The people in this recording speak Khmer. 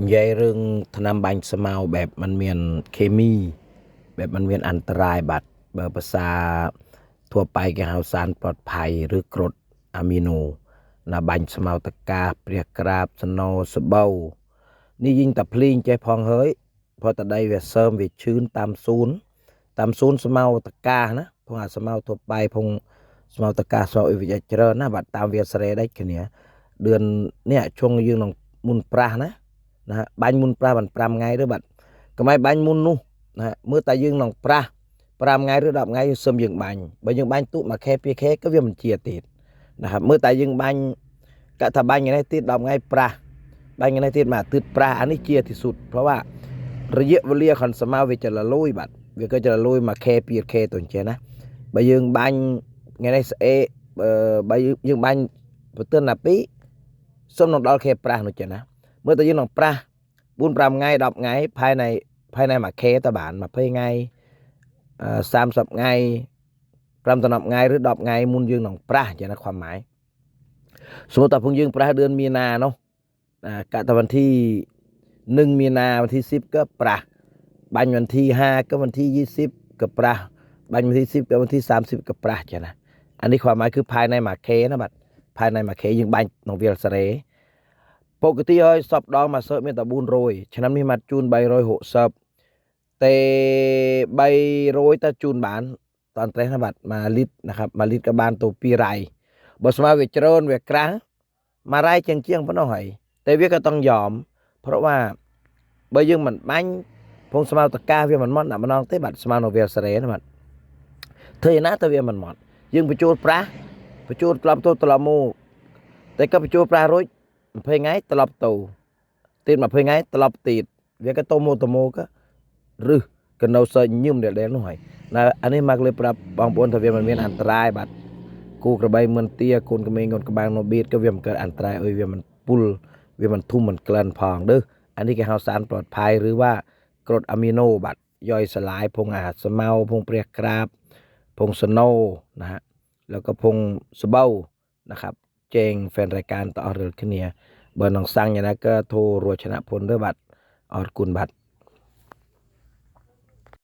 និយាយរឿងថ្នាំបាញ់ស្មៅបែបมันមានเคมี បែបมันមានអន្តរាយបាទបើភាសាทั่វไปគេហៅសារปลอดภัយឬក្រូតអាមីណូណាបាញ់ស្មៅតកាព្រះក្រាបសណោសបោនេះยิงតែភ្លីងចេះផងហើយព្រោះតដីវាសើមវាឈឺនតាមស៊ូនតាមស៊ូនស្មៅតកាណាផងអាស្មៅทั่វไปផងស្មៅតកាសោអ៊ីវិជ្ជច្រើនណាបាទតាមវាស្រែដេចគ្នាเดือนនេះជុងយើងនឹងមុនប្រាស់ណា ណាបាញ់មុនប្រាស់បាន5ថ្ងៃឬបាទកុំឲ្យបាញ់មុននោះណាមើលតែយើងនឹងប្រាស់5ថ្ងៃឬ10ថ្ងៃយើងសឹមយើងបាញ់បើយើងបាញ់ទូកមួយខែ2ខែក៏វាមិនជាទៀតนะครับមើលតែយើងបាញ់កថាបាញ់ថ្ងៃនេះទៀត10ថ្ងៃប្រាស់បាញ់ថ្ងៃនេះទៀតមួយអាទិត្យប្រាស់អានេះជាទីសុទ្ធព្រោះว่ารយៈវេលាខនសមៅវាจะលលួយបាទវាក៏จะលលួយមួយខែ2ខែទៅអញ្ចឹងណាបើយើងបាញ់ថ្ងៃនេះស្អែកបើយើងបាញ់ប្រទិនណា2សុំនឹងដល់ខែប្រាស់នោះចឹងណា មើលតែយើងនឹងប្រាស់4 5ថ្ងៃ10ថ្ងៃផែនៃផែនៃមួយខែតបាន20ថ្ងៃ30ថ្ងៃ5ដល់10ថ្ងៃឬ10ថ្ងៃមុនយើងនឹងប្រាស់ចឹងណាความหมายสมมติថាพวกយើងប្រាស់เดือนมีนาเนาะកតวันที่1มีนาวันที่10ក៏ប្រាស់បាញ់วันที่5ក៏วันที่20ក៏ប្រាស់បាញ់วันที่10ក៏วันที่30ក៏ប្រាស់ចឹងណាអានេះความหมายគឺផែនៃមួយខែណាបាទផែនៃមួយខែយើងបាញ់ក្នុងវាលសារ៉េ ปกติហើយសពដងមួយសើមានតែ400ឆ្នាំនេះមកជូន360តែ300តើជូនបានតន្ត្រេះណាបាទ1លីត្រนะครับ1លីត្រក៏បានទៅ2រ៉ៃបើស្មើវាច្រើនវាក្រាស់1រ៉ៃជាងជាងប៉ុណ្ណោះហើយតែវាក៏ต้องយอมเพราะว่าបើយើងមិនបាញ់ពងស្មៅតកាវាមិនមកដាក់ម្ដងទេបាទស្មៅនៅវាសារ៉េណាបាទធ្វើយ៉ាងណាទៅវាមិនមកយើងបញ្ចូលប្រាស់បញ្ចូលត្រឡប់ទៅត្រឡប់មកតែក៏បញ្ចូលប្រាស់រួច 20ថ្ងៃត្រឡប់ទៅទៀត20ថ្ងៃត្រឡប់ទៀតវាក៏ទៅមកទៅមកក៏រឹសក៏នៅសើញឹមដែលនោះហើយណាអានេះមកលើប្រាប់បងប្អូនថាវាមិនមានអន្តរាយបាទគូក្របីមិនទាកូនក្មេងកូនក្បាំងនៅបៀតក៏វាមិនកើតអន្តរាយអុយវាមិនពុលវាមិនធុំមិនក្លិនផងเด้อអានេះគេហៅសារปลอดภัยឬว่าក្រូតអាមីណូបាទย่อยสลายพงอาหารสมៅพงเปรียกกราบพงสโนนะฮะแล้วก็พงสเบานะครับ แจ้งแฟนรายการต่อเรือគ្នាបើនឹងសាំងយ៉ាងណាក៏ធូររชนะพลด้วยบัตรអរគុណបាទ